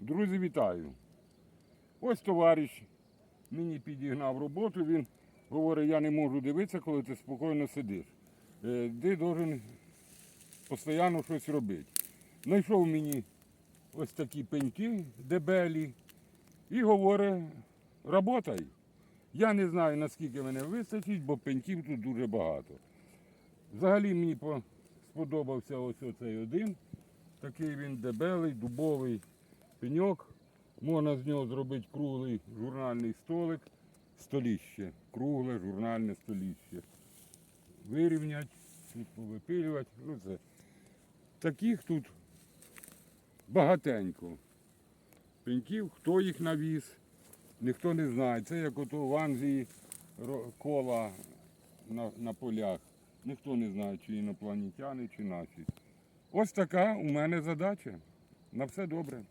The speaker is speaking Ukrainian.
Друзі, вітаю. Ось товариш мені підігнав роботу. Він говорить, я не можу дивитися, коли ти спокійно сидиш. Е, Ти повинен постійно щось робити. Знайшов мені ось такі пеньки дебелі і говорить, работай. Я не знаю, наскільки мене вистачить, бо пеньків тут дуже багато. Взагалі мені сподобався ось оцей один. Такий він дебелий, дубовий пеньок. Можна з нього зробити круглий журнальний столик, століще. Кругле журнальне століще. Вирівняти, повипилювати. Ну, це. Таких тут багатенько. Пеньків, хто їх навіз, ніхто не знає. Це як ото в Англії кола на, на полях. Ніхто не знає, чи інопланетяни, чи наші. Ось така у мене задача. На все добре.